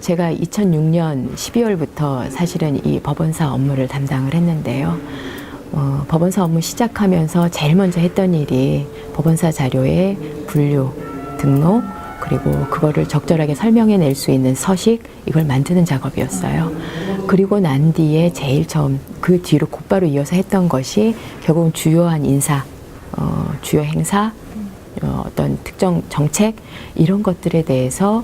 제가 2006년 12월부터 사실은 이 법원사 업무를 담당을 했는데요. 어, 법원사 업무 시작하면서 제일 먼저 했던 일이 법원사 자료의 분류, 등록, 그리고 그거를 적절하게 설명해 낼 수 있는 서식, 이걸 만드는 작업이었어요. 그리고 난 뒤에 제일 처음, 그 뒤로 곧바로 이어서 했던 것이 결국은 주요한 인사, 어, 주요 행사, 어, 어떤 특정 정책, 이런 것들에 대해서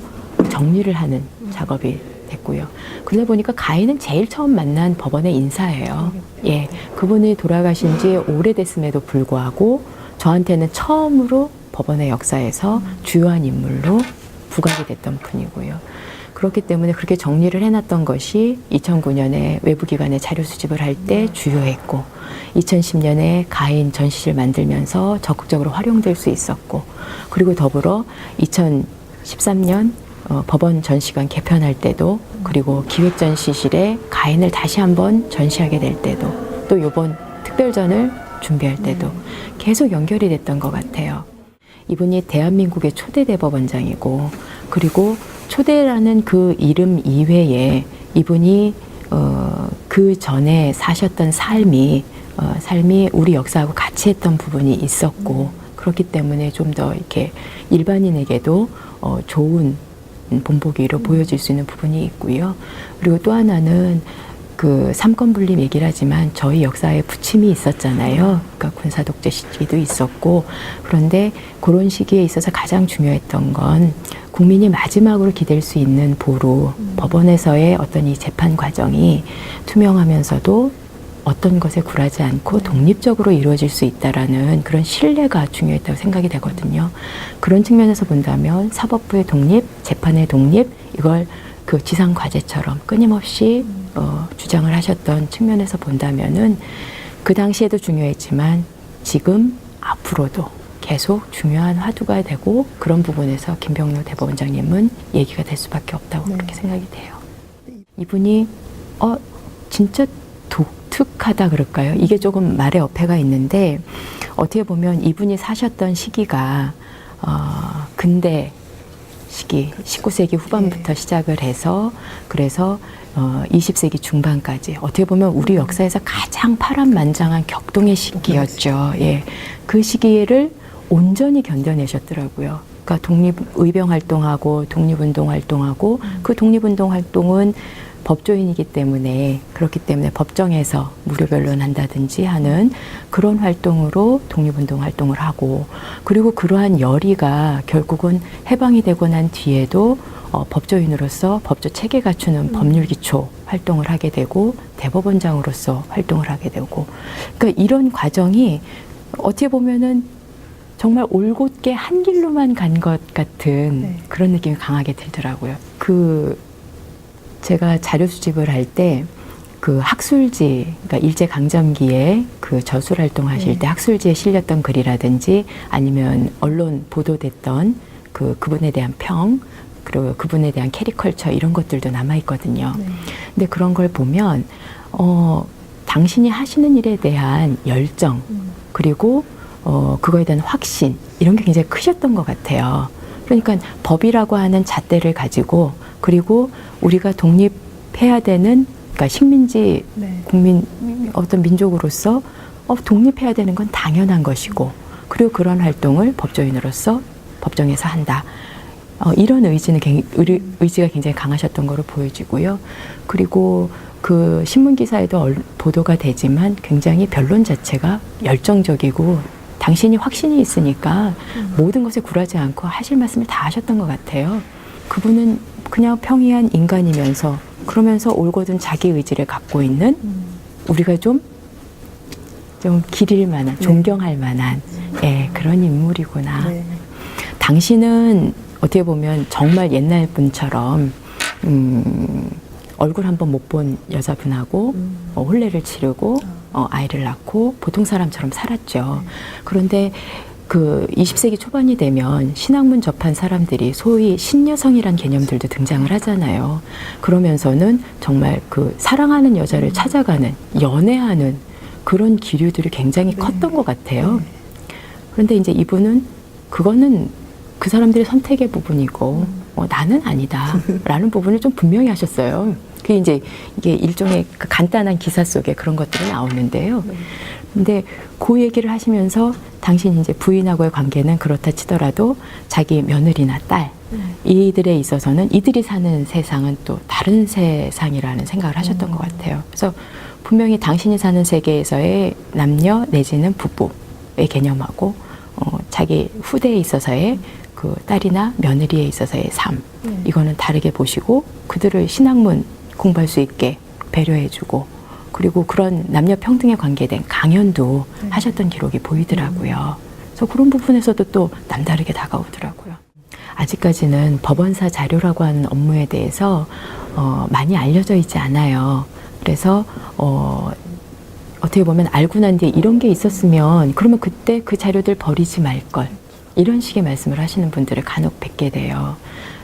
정리를 하는 작업이 됐고요. 그러다 보니까 가인은 제일 처음 만난 법원의 인사예요. 예, 그분이 돌아가신 지 오래됐음에도 불구하고 저한테는 처음으로 법원의 역사에서 주요한 인물로 부각이 됐던 분이고요. 그렇기 때문에 그렇게 정리를 해놨던 것이 2009년에 외부기관에 자료 수집을 할 때 주요했고 2010년에 가인 전시실 만들면서 적극적으로 활용될 수 있었고 그리고 더불어 2013년 어, 법원 전시관 개편할 때도 그리고 기획 전시실에 가인을 다시 한번 전시하게 될 때도 또 이번 특별전을 준비할 때도 계속 연결이 됐던 것 같아요. 이분이 대한민국의 초대 대법원장이고 그리고 초대라는 그 이름 이외에 이분이 어, 그 전에 사셨던 삶이 어, 삶이 우리 역사하고 같이 했던 부분이 있었고 그렇기 때문에 좀 더 이렇게 일반인에게도 어, 좋은 본보기로 보여질 수 있는 부분이 있고요. 그리고 또 하나는 그 삼권 분립 얘기를 하지만 저희 역사에 부침이 있었잖아요. 그러니까 군사 독재 시기도 있었고 그런데 그런 시기에 있어서 가장 중요했던 건 국민이 마지막으로 기댈 수 있는 보루 법원에서의 어떤 이 재판 과정이 투명하면서도 어떤 것에 굴하지 않고 독립적으로 이루어질 수 있다라는 그런 신뢰가 중요했다고 생각이 되거든요. 그런 측면에서 본다면 사법부의 독립, 재판의 독립 이걸 그 지상 과제처럼 끊임없이 어, 주장을 하셨던 측면에서 본다면은 그 당시에도 중요했지만 지금 앞으로도 계속 중요한 화두가 되고 그런 부분에서 김병로 대법원장님은 얘기가 될 수밖에 없다고 네. 그렇게 생각이 돼요. 이분이 어 진짜 독특하다 그럴까요? 이게 조금 말의 어폐가 있는데 어떻게 보면 이분이 사셨던 시기가 어 근대 시기 19세기 후반부터 시작을 해서 그래서 어 20세기 중반까지 어떻게 보면 우리 역사에서 가장 파란만장한 격동의 시기였죠. 예. 그 시기를 온전히 견뎌내셨더라고요. 그러니까 독립 의병 활동하고 독립운동 활동하고 그 독립운동 활동은 법조인이기 때문에 그렇기 때문에 법정에서 무료 변론한다든지 하는 그런 활동으로 독립운동 활동을 하고 그리고 그러한 열의가 결국은 해방이 되고 난 뒤에도 어, 법조인으로서 법조 체계 갖추는 법률 기초 활동을 하게 되고 대법원장으로서 활동을 하게 되고 그러니까 이런 과정이 어떻게 보면은 정말 올곧게 한 길로만 간 것 같은 네. 그런 느낌이 강하게 들더라고요. 그 제가 자료 수집을 할 때 그 학술지, 그러니까 일제 강점기에 그 저술 활동하실 네. 때 학술지에 실렸던 글이라든지 아니면 언론 보도됐던 그 그분에 대한 평 그리고 그분에 대한 캐리컬처 이런 것들도 남아 있거든요. 네. 근데 그런 걸 보면 어 당신이 하시는 일에 대한 열정 음. 그리고 어 그거에 대한 확신 이런 게 굉장히 크셨던 것 같아요. 그러니까 법이라고 하는 잣대를 가지고 그리고 우리가 독립해야 되는 그러니까 식민지 네. 국민 어떤 민족으로서 어, 독립해야 되는 건 당연한 것이고 그리고 그런 활동을 법조인으로서 법정에서 한다. 어, 이런 의지는 굉- 의리- 의지가 굉장히 강하셨던 거로 보여지고요. 그리고 그 신문 기사에도 얼- 보도가 되지만 굉장히 변론 자체가 열정적이고 당신이 확신이 있으니까 모든 것에 굴하지 않고 하실 말씀을 다 하셨던 것 같아요. 그분은 그냥 평이한 인간이면서 그러면서 올곧은 자기 의지를 갖고 있는 음. 우리가 좀, 좀 기릴 만한, 존경할 만한, 예, 그런 인물이구나. 네. 당신은 어떻게 보면 정말 옛날 분처럼, 음, 얼굴 한번 못 본 여자분하고 음. 어, 혼례를 치르고 어, 아이를 낳고 보통 사람처럼 살았죠. 그런데 그 20세기 초반이 되면 신학문 접한 사람들이 소위 신여성이란 개념들도 등장을 하잖아요. 그러면서는 정말 그 사랑하는 여자를 찾아가는 연애하는 그런 기류들이 굉장히 컸던 것 같아요. 그런데 이제 이분은 그거는 그 사람들의 선택의 부분이고 어, 나는 아니다라는 부분을 좀 분명히 하셨어요. 그게 이제 이게 일종의 그 간단한 기사 속에 그런 것들이 나오는데요. 근데 그 얘기를 하시면서 당신 이제 부인하고의 관계는 그렇다 치더라도 자기 며느리나 딸 이들에 있어서는 이들이 사는 세상은 또 다른 세상이라는 생각을 하셨던 것 같아요. 그래서 분명히 당신이 사는 세계에서의 남녀 내지는 부부의 개념하고 어, 자기 후대에 있어서의 그 딸이나 며느리에 있어서의 삶 이거는 다르게 보시고 그들을 신학문 공부할 수 있게 배려해주고 그리고 그런 남녀 평등에 관계된 강연도 하셨던 기록이 보이더라고요. 그래서 그런 부분에서도 또 남다르게 다가오더라고요. 아직까지는 법원사 자료라고 하는 업무에 대해서 어, 많이 알려져 있지 않아요. 그래서 어, 어떻게 보면 알고 난 뒤에 이런 게 있었으면 그러면 그때 그 자료들 버리지 말 걸. 이런 식의 말씀을 하시는 분들을 간혹 뵙게 돼요.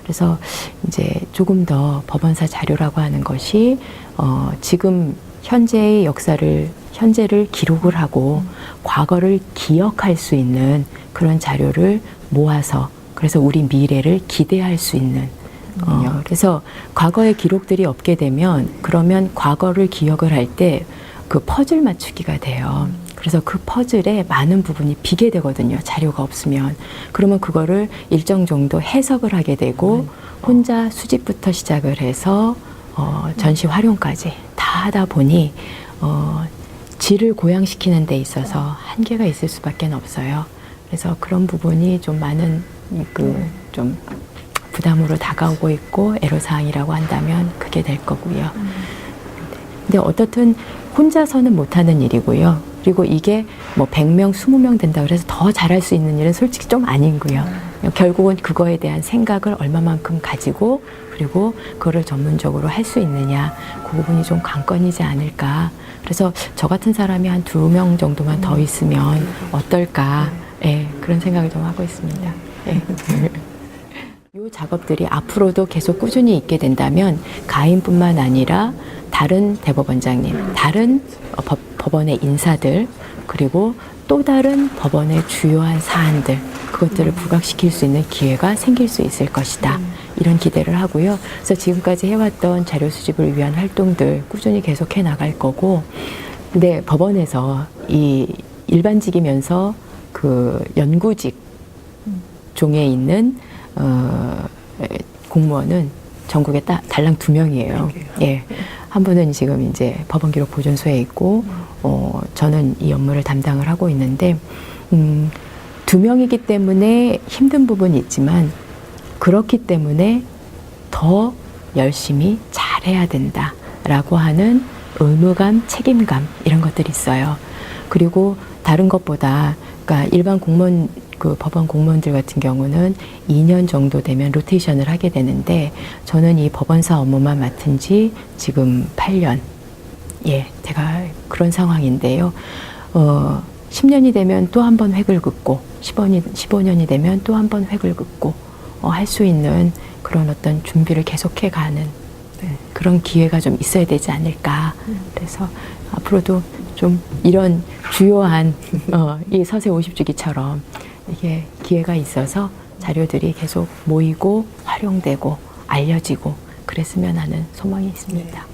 그래서 이제 조금 더 법원사 자료라고 하는 것이 어, 지금 현재의 역사를 현재를 기록을 하고 과거를 기억할 수 있는 그런 자료를 모아서 그래서 우리 미래를 기대할 수 있는 어, 그래서 과거의 기록들이 없게 되면 그러면 과거를 기억을 할 때 그 퍼즐 맞추기가 돼요. 그래서 그 퍼즐의 많은 부분이 비게 되거든요. 자료가 없으면. 그러면 그거를 일정 정도 해석을 하게 되고 혼자 수집부터 시작을 해서 어, 전시 활용까지 다 하다 보니 어, 질을 고양시키는 데 있어서 한계가 있을 수밖에 없어요. 그래서 그런 부분이 좀 많은 그좀 부담으로 다가오고 있고 애로사항이라고 한다면 그게 될 거고요. 근데 어떻든 혼자서는 못하는 일이고요. 그리고 이게 뭐 100명, 20명 된다 그래서 더 잘할 수 있는 일은 솔직히 좀 아닌고요. 결국은 그거에 대한 생각을 얼마만큼 가지고 그리고 그거를 전문적으로 할 수 있느냐 그 부분이 좀 관건이지 않을까. 그래서 저 같은 사람이 한 두 명 정도만 더 있으면 어떨까. 예, 그런 생각을 좀 하고 있습니다. 예. 이 작업들이 앞으로도 계속 꾸준히 있게 된다면 가인뿐만 아니라 다른 대법원장님, 다른 어, 법, 법원의 인사들 그리고 또 다른 법원의 주요한 사안들 그것들을 부각시킬 수 있는 기회가 생길 수 있을 것이다. 이런 기대를 하고요. 그래서 지금까지 해왔던 자료 수집을 위한 활동들 꾸준히 계속해 나갈 거고, 근데 법원에서 이 일반직이면서 그 연구직 종에 있는 어, 에, 공무원은 전국에 딱 달랑 두 명이에요. 예. 한 분은 지금 이제 법원 기록 보존소에 있고, 어, 저는 이 업무를 담당을 하고 있는데, 음, 두 명이기 때문에 힘든 부분이 있지만, 그렇기 때문에 더 열심히 잘해야 된다라고 하는 의무감, 책임감, 이런 것들이 있어요. 그리고 다른 것보다, 그러니까 일반 공무원, 그 법원 공무원들 같은 경우는 2년 정도 되면 로테이션을 하게 되는데, 저는 이 법원사 업무만 맡은 지 지금 8년. 예, 제가 그런 상황인데요. 어, 10년이 되면 또 한 번 획을 긋고, 15년이, 15년이 되면 또 한 번 획을 긋고, 어, 할 수 있는 그런 어떤 준비를 계속해 가는 네, 그런 기회가 좀 있어야 되지 않을까. 그래서 앞으로도 좀 이런 주요한 어, 이 서세 50주기처럼 이게 기회가 있어서 자료들이 계속 모이고 활용되고 알려지고 그랬으면 하는 소망이 있습니다.